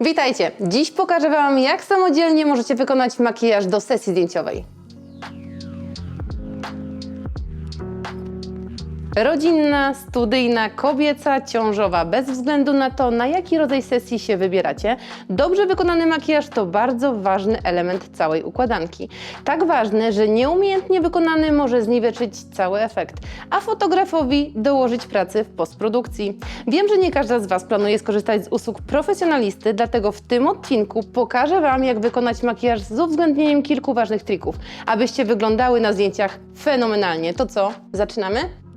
Witajcie! Dziś pokażę Wam, jak samodzielnie możecie wykonać makijaż do sesji zdjęciowej. Rodzinna, studyjna, kobieca, ciążowa, bez względu na to, na jaki rodzaj sesji się wybieracie, dobrze wykonany makijaż to bardzo ważny element całej układanki. Tak ważny, że nieumiejętnie wykonany może zniweczyć cały efekt, a fotografowi dołożyć pracy w postprodukcji. Wiem, że nie każda z Was planuje skorzystać z usług profesjonalisty, dlatego w tym odcinku pokażę Wam, jak wykonać makijaż z uwzględnieniem kilku ważnych trików, abyście wyglądały na zdjęciach fenomenalnie. To co, zaczynamy?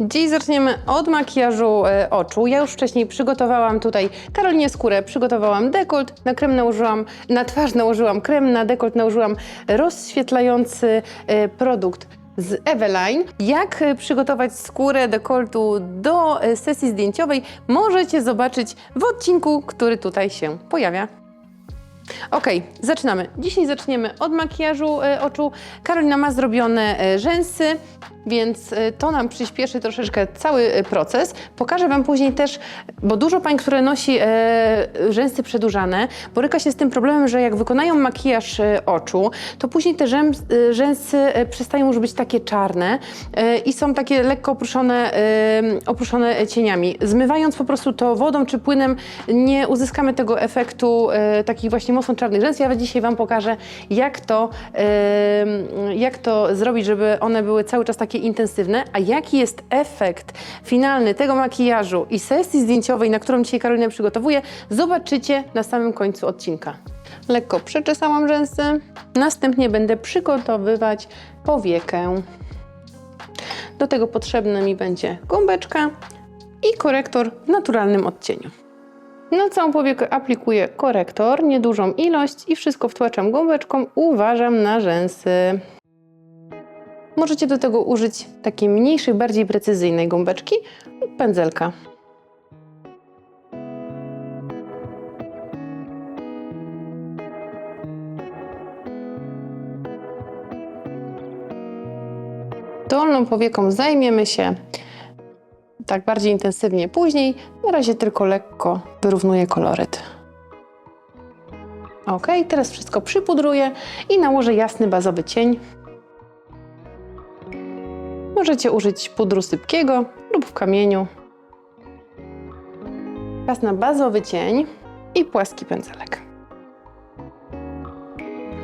Dziś zaczniemy od makijażu e, oczu. Ja już wcześniej przygotowałam tutaj Karolinie skórę, przygotowałam dekolt, na krem nałożyłam, na twarz nałożyłam krem, na dekolt nałożyłam rozświetlający e, produkt z Eveline. Jak e, przygotować skórę dekoltu do sesji zdjęciowej możecie zobaczyć w odcinku, który tutaj się pojawia. Ok, zaczynamy. Dzisiaj zaczniemy od makijażu oczu. Karolina ma zrobione rzęsy, więc e, to nam przyspieszy troszeczkę cały e, proces. Pokażę Wam później też, bo dużo pań, które nosi e, rzęsy przedłużane, boryka się z tym problemem, że jak wykonają makijaż e, oczu, to później te e, rzęsy e, przestają już być takie czarne i są takie lekko opruszone, opruszone cieniami. Zmywając po prostu to wodą czy płynem, nie uzyskamy tego efektu takich właśnie mocno czarnych rzęs. Ja dzisiaj Wam pokażę, jak to, jak to zrobić, żeby one były cały czas takie intensywne, a jaki jest efekt finalny tego makijażu i sesji zdjęciowej, na którą dzisiaj Karolina przygotowuje, zobaczycie na samym końcu odcinka. Lekko przeczesałam rzęsy, następnie będę przygotowywać powiekę. Do tego potrzebna mi będzie gąbeczka i korektor w naturalnym odcieniu. Na całą powiekę aplikuję korektor, niedużą ilość i wszystko wtłaczam gąbeczką, uważam na rzęsy. Możecie do tego użyć takiej mniejszej, bardziej precyzyjnej gąbeczki lub pędzelka. Dolną powieką zajmiemy się tak bardziej intensywnie później. Na razie tylko lekko wyrównuję koloryt. Ok, teraz wszystko przypudruję i nałożę jasny bazowy cień. Możecie użyć pudru sypkiego lub w kamieniu. Czas na bazowy cień i płaski pędzelek.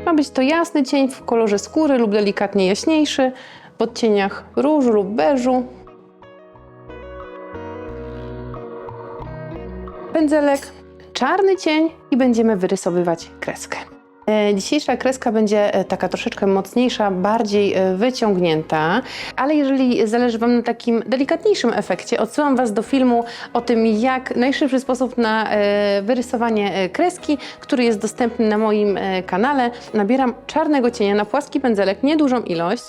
Ma być to jasny cień w kolorze skóry lub delikatnie jaśniejszy, w odcieniach różu lub beżu. Pędzelek, czarny cień i będziemy wyrysowywać kreskę. E, Dzisiejsza kreska będzie e, taka troszeczkę mocniejsza, bardziej e, wyciągnięta, ale jeżeli zależy Wam na takim delikatniejszym efekcie, odsyłam Was do filmu o tym, jak najszybszy sposób na wyrysowanie kreski, który jest dostępny na moim kanale. Nabieram czarnego cienia na płaski pędzelek, niedużą ilość,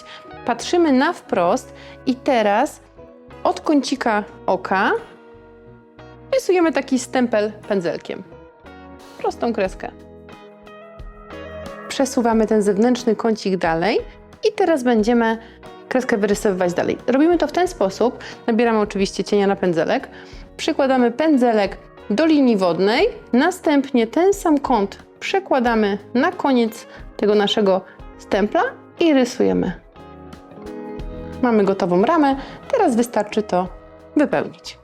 patrzymy na wprost i teraz od kącika oka rysujemy taki stempel pędzelkiem. Prostą kreskę przesuwamy ten zewnętrzny kącik dalej i teraz będziemy kreskę wyrysowywać dalej. Robimy to w ten sposób. Nabieramy oczywiście cienia na pędzelek, przykładamy pędzelek do linii wodnej, następnie ten sam kąt przekładamy na koniec tego naszego stempla i rysujemy. Mamy gotową ramę, teraz wystarczy to wypełnić.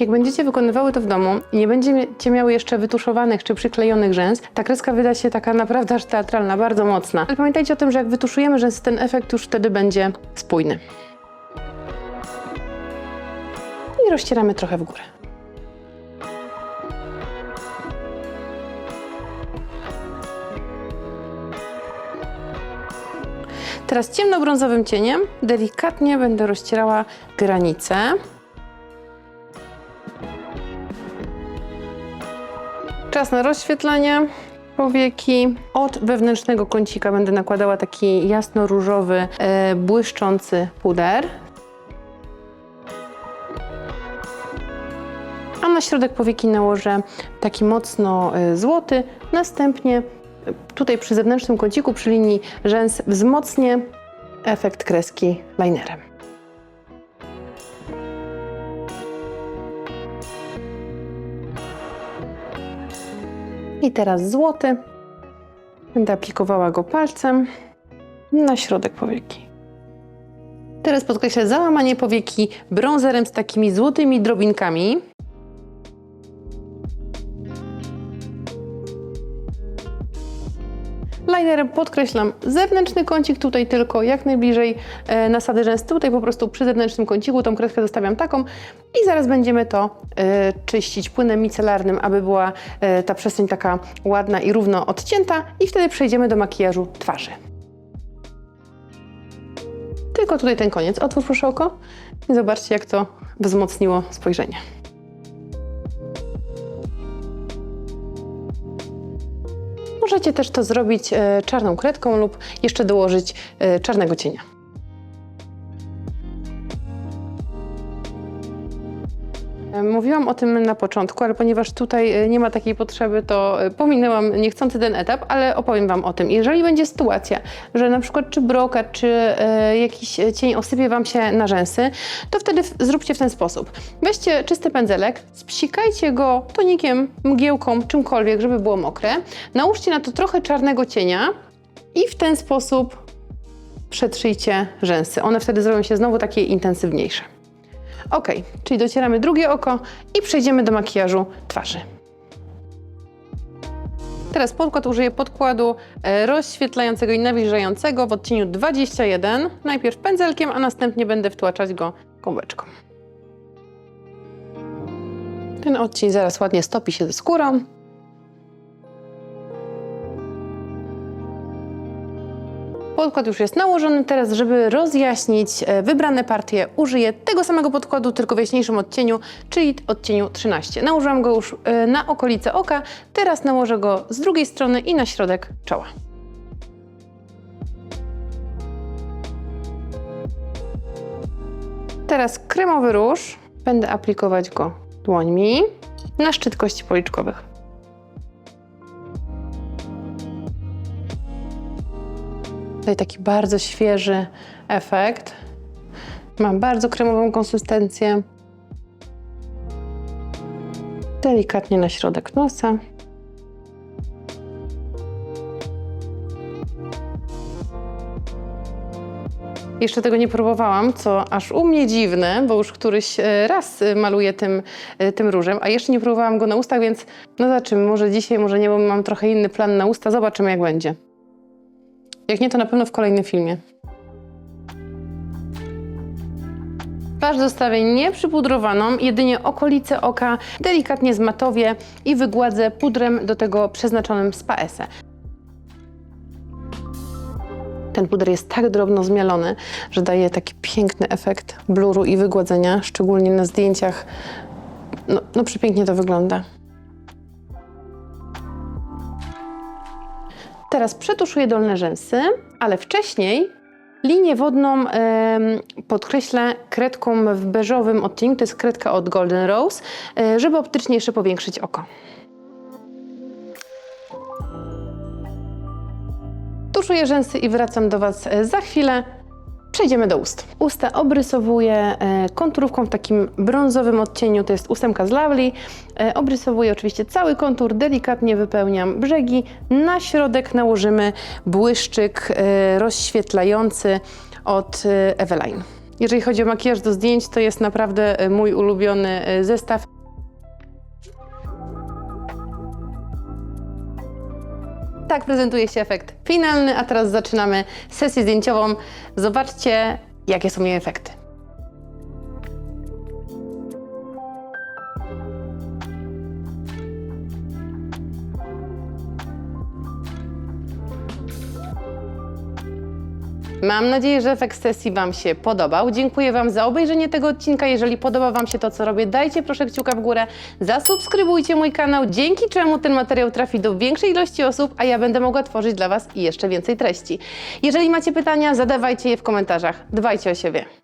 Jak będziecie wykonywały to w domu i nie będziecie miały jeszcze wytuszowanych czy przyklejonych rzęs, ta kreska wyda się taka naprawdę aż teatralna, bardzo mocna. Ale pamiętajcie o tym, że jak wytuszujemy rzęsy, ten efekt już wtedy będzie spójny. I rozcieramy trochę w górę. Teraz ciemnobrązowym cieniem delikatnie będę rozcierała granice. Czas na rozświetlenie powieki. Od wewnętrznego kącika będę nakładała taki jasno-różowy, e, błyszczący puder. A na środek powieki nałożę taki mocno e, złoty. Następnie e, tutaj przy zewnętrznym kąciku, przy linii rzęs wzmocnię efekt kreski linerem. I teraz złoty. Będę aplikowała go palcem na środek powieki. Teraz podkreślę załamanie powieki brązerem z takimi złotymi drobinkami. Linerem podkreślam zewnętrzny kącik, tutaj tylko jak najbliżej e, nasady rzęs. Tutaj po prostu przy zewnętrznym kąciku tą kredkę zostawiam taką i zaraz będziemy to e, czyścić płynem micelarnym, aby była e, ta przestrzeń taka ładna i równo odcięta i wtedy przejdziemy do makijażu twarzy. Tylko tutaj ten koniec. Otwórz proszę oko i zobaczcie jak to wzmocniło spojrzenie. Możecie też to zrobić e, czarną kredką lub jeszcze dołożyć e, czarnego cienia. Mówiłam o tym na początku, ale ponieważ tutaj e, nie ma takiej potrzeby, to e, pominęłam niechcący ten etap, ale opowiem Wam o tym. Jeżeli będzie sytuacja, że na przykład czy brokat, czy e, jakiś cień osypie Wam się na rzęsy, to wtedy zróbcie w ten sposób. Weźcie czysty pędzelek, spsikajcie go tonikiem, mgiełką, czymkolwiek, żeby było mokre. Nałóżcie na to trochę czarnego cienia i w ten sposób przetrzyjcie rzęsy. One wtedy zrobią się znowu takie intensywniejsze. Ok, czyli docieramy drugie oko i przejdziemy do makijażu twarzy. Teraz podkład użyję podkładu e, rozświetlającego i nawilżającego w odcieniu 21. Najpierw pędzelkiem, a następnie będę wtłaczać go gąbeczką. Ten odcień zaraz ładnie stopi się ze skórą. Podkład już jest nałożony, teraz żeby rozjaśnić e, wybrane partie użyję tego samego podkładu, tylko w jaśniejszym odcieniu, czyli odcieniu 13. Nałożyłam go już e, na okolice oka, teraz nałożę go z drugiej strony i na środek czoła. Teraz kremowy róż, będę aplikować go dłońmi na szczyt kości policzkowych. Tutaj taki bardzo świeży efekt. Ma bardzo kremową konsystencję. Delikatnie na środek nosa. Jeszcze tego nie próbowałam, co aż u mnie dziwne, bo już któryś e, raz e, maluję tym, e, tym różem, a jeszcze nie próbowałam go na ustach, więc no zobaczymy, może dzisiaj, może nie, bo mam trochę inny plan na usta, zobaczymy jak będzie. Jak nie, to na pewno w kolejnym filmie. Twarz zostawię nieprzypudrowaną, jedynie okolice oka delikatnie zmatowię i wygładzę pudrem do tego przeznaczonym z PSE. Ten puder jest tak drobno zmielony, że daje taki piękny efekt bluru i wygładzenia, szczególnie na zdjęciach. No, no przepięknie to wygląda. Teraz przetuszuję dolne rzęsy, ale wcześniej linię wodną podkreślę kredką w beżowym odcieniu, to jest kredka od Golden Rose, e, żeby optycznie jeszcze powiększyć oko. Tuszuję rzęsy i wracam do Was za chwilę. Przejdziemy do ust. Usta obrysowuję e, konturówką w takim brązowym odcieniu, to jest ósemka z Lovely. Obrysowuję oczywiście cały kontur, delikatnie wypełniam brzegi. Na środek nałożymy błyszczyk e, rozświetlający od e, Eveline. Jeżeli chodzi o makijaż do zdjęć, to jest naprawdę mój ulubiony zestaw. Tak prezentuje się efekt finalny, a teraz zaczynamy sesję zdjęciową. Zobaczcie, jakie są jej efekty. Mam nadzieję, że efekt sesji Wam się podobał. Dziękuję Wam za obejrzenie tego odcinka. Jeżeli podoba Wam się to, co robię, dajcie proszę kciuka w górę, zasubskrybujcie mój kanał, dzięki czemu ten materiał trafi do większej ilości osób, a ja będę mogła tworzyć dla Was jeszcze więcej treści. Jeżeli macie pytania, zadawajcie je w komentarzach. Dbajcie o siebie.